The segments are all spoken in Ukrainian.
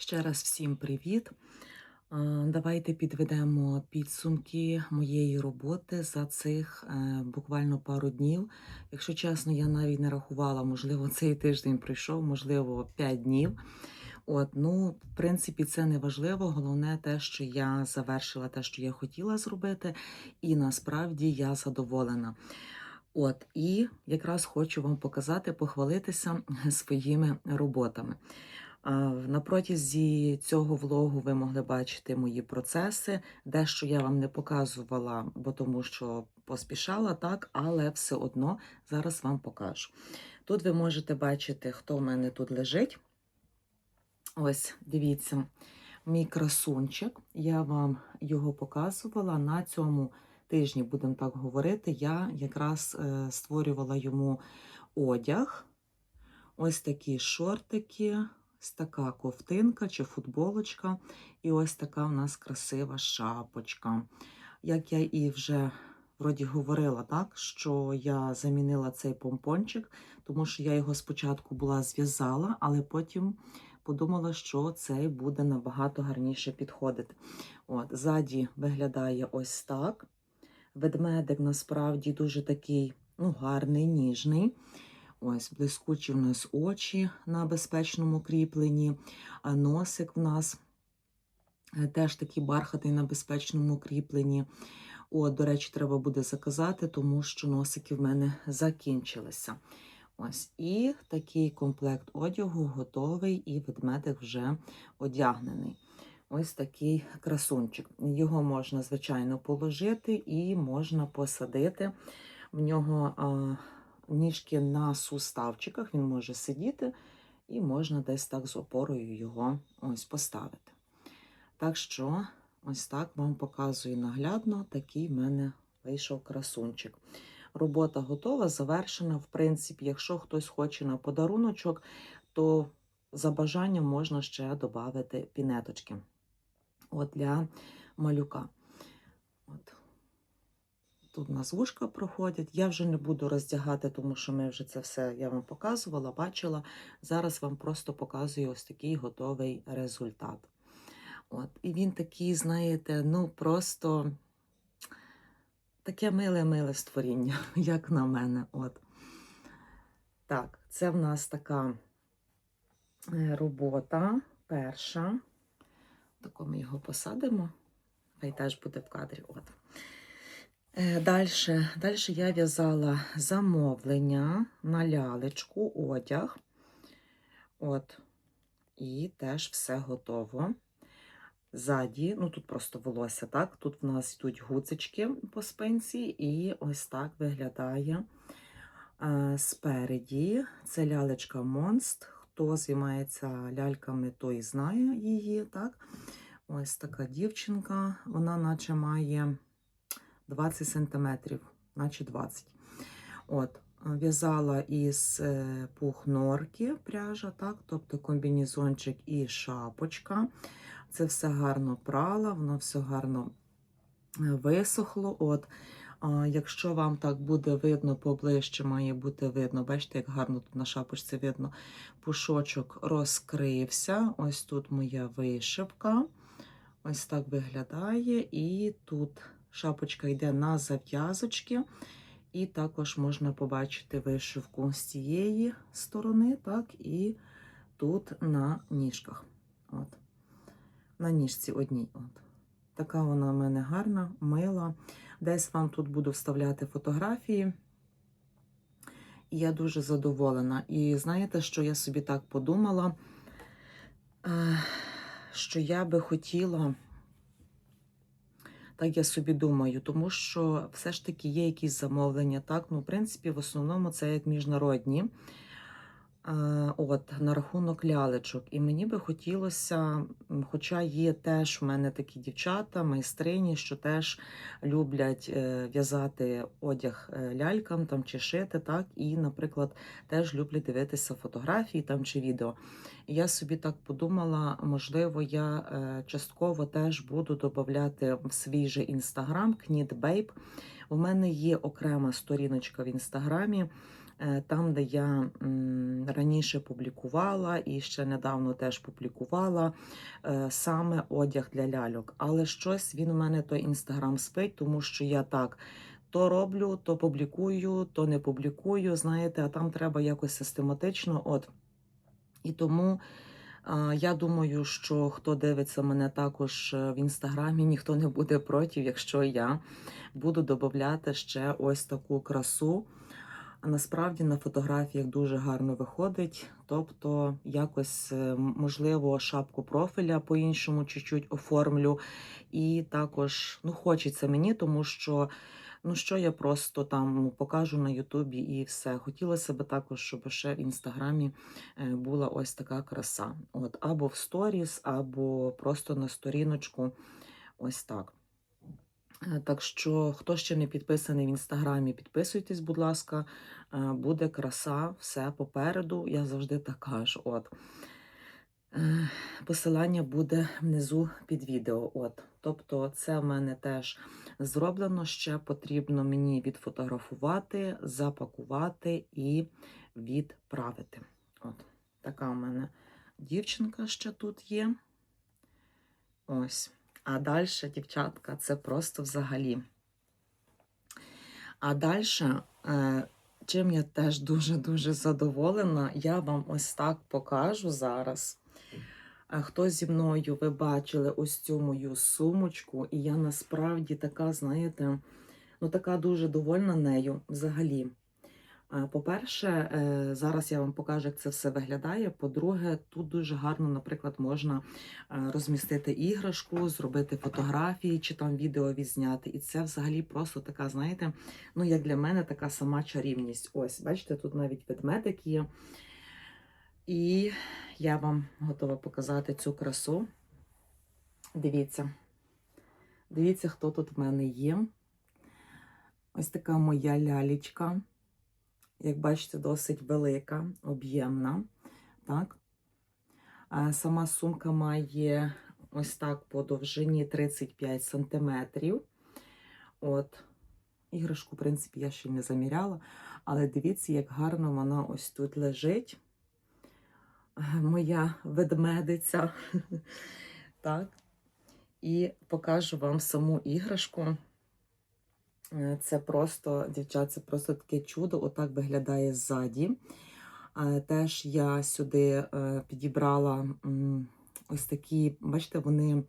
Ще раз всім привіт. Давайте підведемо підсумки моєї роботи за цих е, буквально пару днів. Якщо чесно, я навіть не рахувала, можливо, цей тиждень пройшов, можливо, 5 днів. От, ну, в принципі, це не важливо. Головне те, що я завершила те, що я хотіла зробити, і насправді я задоволена. От, і якраз хочу вам показати, похвалитися своїми роботами. На протязі цього влогу ви могли бачити мої процеси. Дещо я вам не показувала, бо тому що поспішала, так, але все одно зараз вам покажу. Тут ви можете бачити, хто в мене тут лежить. Ось, дивіться, мій красунчик. Я вам його показувала на цьому тижні, будемо так говорити. Я якраз е, створювала йому одяг. Ось такі шортики, ось така ковтинка чи футболочка, і ось така в нас красива шапочка. Як я і вже вроді говорила, так, що я замінила цей помпончик, тому що я його спочатку була зв'язала, але потім подумала, що цей буде набагато гарніше підходити. От, Ззаді виглядає ось так. Ведмедик насправді дуже такий ну, гарний, ніжний. Ось, блискучі в нас очі на безпечному кріпленні, а носик в нас е, теж такий бархатий на безпечному кріпленні. О, до речі, треба буде заказати, тому що носики в мене закінчилися. Ось, і такий комплект одягу готовий, і ведмедик вже одягнений. Ось такий красунчик. Його можна, звичайно, положити і можна посадити. В нього ніжки на суставчиках, він може сидіти, і можна десь так з опорою його ось поставити. Так що, ось так вам показую наглядно, такий в мене вийшов красунчик. Робота готова, завершена. В принципі, якщо хтось хоче на подаруночок, то за бажанням можна ще додати пінеточки от для малюка. Тут у нас вушка проходять. Я вже не буду роздягати, тому що ми вже це все я вам показувала, бачила. Зараз вам просто показую ось такий готовий результат. От. І він такий, знаєте, ну просто таке миле-миле створіння, як на мене. От. Так, це в нас така е, робота перша. Тако ми його посадимо. Хай теж буде в кадрі. От. Далі, далі я в'язала замовлення на лялечку, одяг. От. І теж все готово. Ззаді, ну тут просто волосся, так? Тут в нас йдуть гудзички по спинці, і ось так виглядає е, спереді. Це лялечка Монст. Хто займається ляльками, той знає її, так? Ось така дівчинка, вона наче має 20 см, наче 20 От, В'язала із е, пух норки пряжа, так? тобто комбінезончик і шапочка. Це все гарно прала, воно все гарно е, висохло. От, Якщо вам так буде видно поближче, має бути видно, бачите, як гарно тут на шапочці видно, пушочок розкрився. Ось тут моя вишивка. Ось так виглядає. І тут шапочка йде на зав'язочки. І також можна побачити вишивку з цієї сторони, так, і тут на ніжках. От. На ніжці одній. От. Така вона в мене гарна, мила. Десь вам тут буду вставляти фотографії. І я дуже задоволена. І знаєте, що я собі так подумала, Е, що я би хотіла, так я собі думаю, тому що все ж таки є якісь замовлення. Так, ну, в принципі, в основному це як міжнародні. Е, От, на рахунок лялечок. І мені би хотілося, хоча є теж в мене такі дівчата, майстрині, що теж люблять е, в'язати одяг е, лялькам там, чи шити, так, і, наприклад, теж люблять дивитися фотографії там, чи відео. Я собі так подумала, можливо, я частково теж буду додати в свій же інстаграм Knit Babe. У мене є окрема сторіночка в інстаграмі там, де я раніше публікувала і ще недавно теж публікувала е, саме одяг для ляльок. Але щось він у мене той інстаграм спить, тому що я так. То роблю, то публікую, то не публікую, знаєте, а там треба якось систематично. От. І тому я думаю, що хто дивиться мене також е, в інстаграмі, ніхто не буде проти, якщо я буду додати ще ось таку красу. А насправді на фотографіях дуже гарно виходить. Тобто, якось, е, можливо, шапку профіля по-іншому чуть-чуть оформлю. І також ну, хочеться мені, тому що ну, що я просто там ну, покажу на Ютубі і все. Хотілося б також, щоб ще в інстаграмі е, була ось така краса. От, або в сторіс, або просто на сторіночку. Ось так. Е, Так що, хто ще не підписаний в інстаграмі, підписуйтесь, будь ласка, Е, буде краса, все попереду. Я завжди так кажу. От. Е, Посилання буде внизу під відео. От. Тобто, це в мене теж зроблено. Ще потрібно мені відфотографувати, запакувати і відправити. От. Така у мене дівчинка ще тут є. Ось. А далі, дівчатка, це просто взагалі. А далі, чим я теж дуже-дуже задоволена, я вам ось так покажу зараз. Е, Хто зі мною ви бачили ось цю мою сумочку, і я насправді така, знаєте, ну така дуже довольна нею взагалі. Е, По-перше, е, зараз я вам покажу, як це все виглядає. По-друге, тут дуже гарно, наприклад, можна е, розмістити іграшку, зробити фотографії чи там відео відзняти. І це взагалі просто така, знаєте, ну як для мене така сама чарівність. Ось, бачите, тут навіть ведмедик є. І я вам готова показати цю красу. Дивіться. Дивіться, хто тут в мене є. Ось така моя лялечка. Як бачите, досить велика, об'ємна. Так. Сама сумка має ось так по довжині 35 см. От. Іграшку, в принципі, я ще не заміряла, але дивіться, як гарно вона ось тут лежить. Моя ведмедиця. Так. І покажу вам саму іграшку. Е, Це просто, дівчат, це просто таке чудо, отак виглядає ззаді. Е, Теж я сюди е, підібрала ось такі, бачите, вони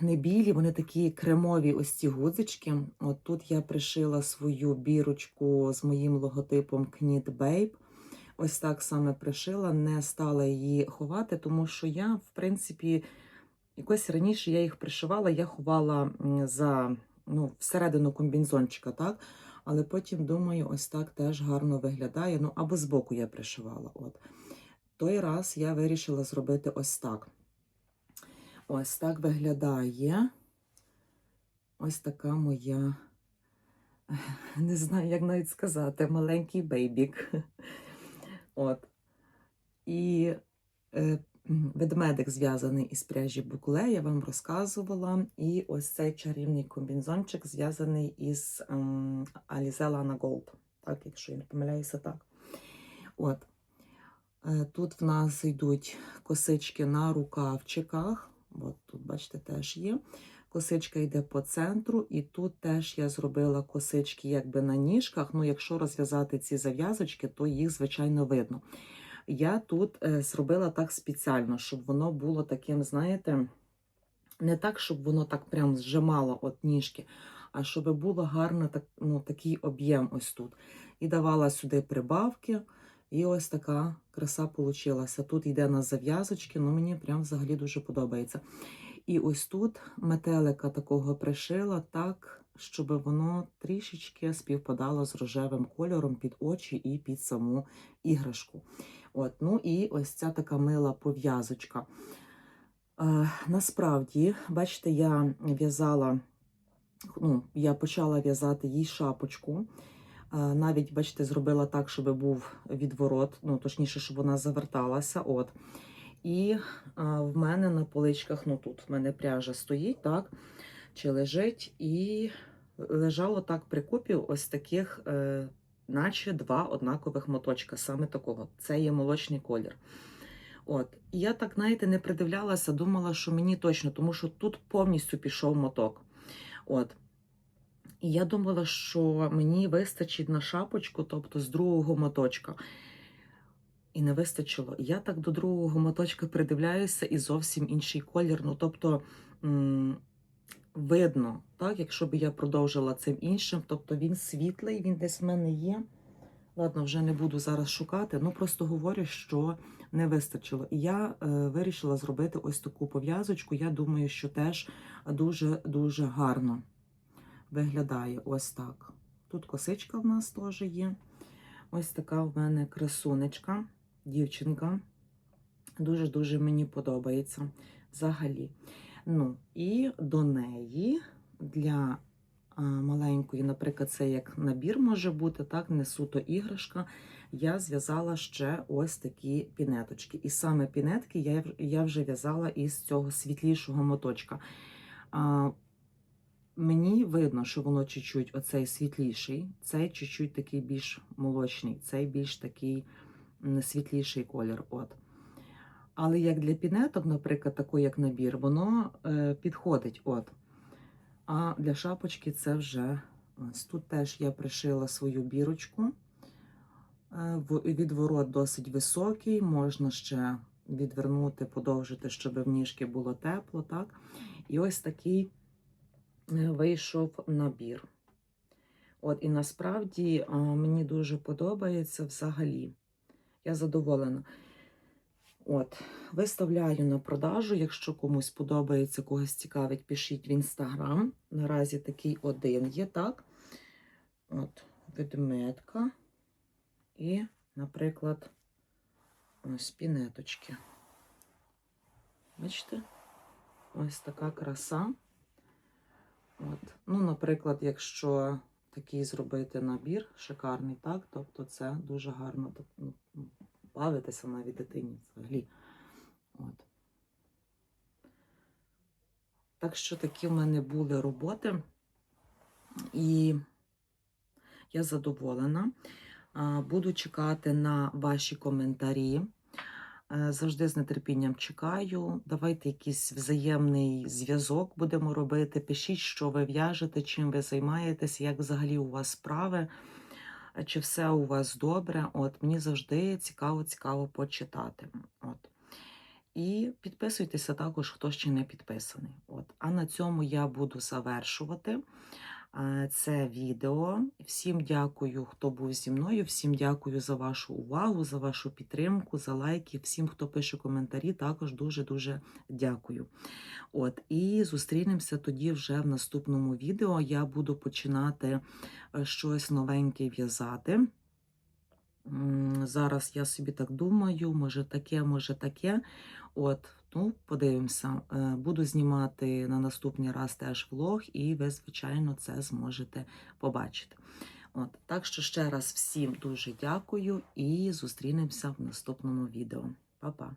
не білі, вони такі кремові ось ці гудзички. От тут я пришила свою бірочку з моїм логотипом Knit Babe. Ось так саме пришила, не стала її ховати, тому що я, в принципі, якось раніше я їх пришивала, я ховала за ну, всередину комбінзончика, так? Але потім, думаю, ось так теж гарно виглядає. Ну, або збоку я пришивала. От. Той раз я вирішила зробити ось так. Ось так виглядає. Ось така моя, не знаю, як навіть сказати, маленький бейбік. От. І е, ведмедик зв'язаний із пряжі букле, я вам розказувала. І ось цей чарівний комбінзончик зв'язаний із ем, Alize Lana Gold, так, якщо я не помиляюся, так. От. Е, Тут в нас йдуть косички на рукавчиках. От тут, бачите, теж є. Косичка йде по центру, і тут теж я зробила косички якби на ніжках. Ну, якщо розв'язати ці зав'язочки, то їх, звичайно, видно. Я тут е, зробила так спеціально, щоб воно було таким, знаєте, не так, щоб воно так прям зжимало от ніжки, а щоб було гарно так, ну, такий об'єм ось тут. І давала сюди прибавки, і ось така краса получилася. Тут йде на зав'язочки, ну мені прям взагалі дуже подобається. І ось тут метелика такого пришила так, щоб воно трішечки співпадало з рожевим кольором під очі і під саму іграшку. От, ну і ось ця така мила пов'язочка. Е, насправді, бачите, я в'язала, ну, я почала в'язати їй шапочку. Е, навіть, бачите, зробила так, щоб був відворот, ну, точніше, щоб вона заверталася. От. І а, в мене на поличках, ну тут в мене пряжа стоїть, так, чи лежить, і лежало так при купі ось таких е, наче два однакових моточка, саме такого. Це є молочний колір. От, і я так, знаєте, не придивлялася, думала, що мені точно, тому що тут повністю пішов моток. От. І я думала, що мені вистачить на шапочку, тобто з другого моточка. І не вистачило. Я так до другого моточка придивляюся і зовсім інший колір. Ну, тобто видно, так, якщо б я продовжила цим іншим, тобто він світлий, він десь в мене є. Ладно, вже не буду зараз шукати, ну просто говорю, що не вистачило. І я е, вирішила зробити ось таку пов'язочку. Я думаю, що теж дуже-дуже гарно виглядає ось так. Тут косичка в нас теж є. Ось така в мене красунечка, дівчинка. Дуже-дуже мені подобається взагалі. Ну, і до неї для маленької, наприклад, це як набір може бути, так, не суто іграшка. Я зв'язала ще ось такі пінеточки. І саме пінетки я, я вже в'язала із цього світлішого моточка. А, Мені видно, що воно чуть-чуть оцей світліший, цей чуть-чуть такий більш молочний, цей більш такий світліший колір. От. Але як для пінеток, наприклад, такий як набір, воно е, підходить. От. А для шапочки це вже ось тут теж я пришила свою бірочку. Е, Відворот досить високий, можна ще відвернути, подовжити, щоб в ніжки було тепло. Так? І ось такий е, вийшов набір. От, і насправді мені дуже подобається взагалі. Я задоволена. От, виставляю на продажу. Якщо комусь подобається, когось цікавить, пишіть в інстаграм. Наразі такий один є, так? От, ведмедка. І, наприклад, ось пінеточки. Бачите? Ось така краса. От. Ну, наприклад, якщо такий зробити набір, шикарний, так? Тобто це дуже гарно бавитися навіть дитині взагалі. От. Так що такі в мене були роботи, і я задоволена. Буду чекати на ваші коментарі. Е, Завжди з нетерпінням чекаю. Давайте якийсь взаємний зв'язок будемо робити. Пишіть, що ви в'яжете, чим ви займаєтесь, як взагалі у вас справи, чи все у вас добре. От мені завжди цікаво, цікаво почитати. От. І підписуйтеся також, хто ще не підписаний. От. А на цьому я буду завершувати це відео. Всім дякую, хто був зі мною. Всім дякую за вашу увагу, за вашу підтримку, за лайки. Всім, хто пише коментарі, також дуже-дуже дякую. От, і зустрінемося тоді вже в наступному відео. Я буду починати е, щось новеньке в'язати. Зараз я собі так думаю, може таке, може таке. От, ну, подивимося. Е, Буду знімати на наступний раз теж влог, і ви, звичайно, це зможете побачити. От, так що ще раз всім дуже дякую і зустрінемося в наступному відео. Па-па!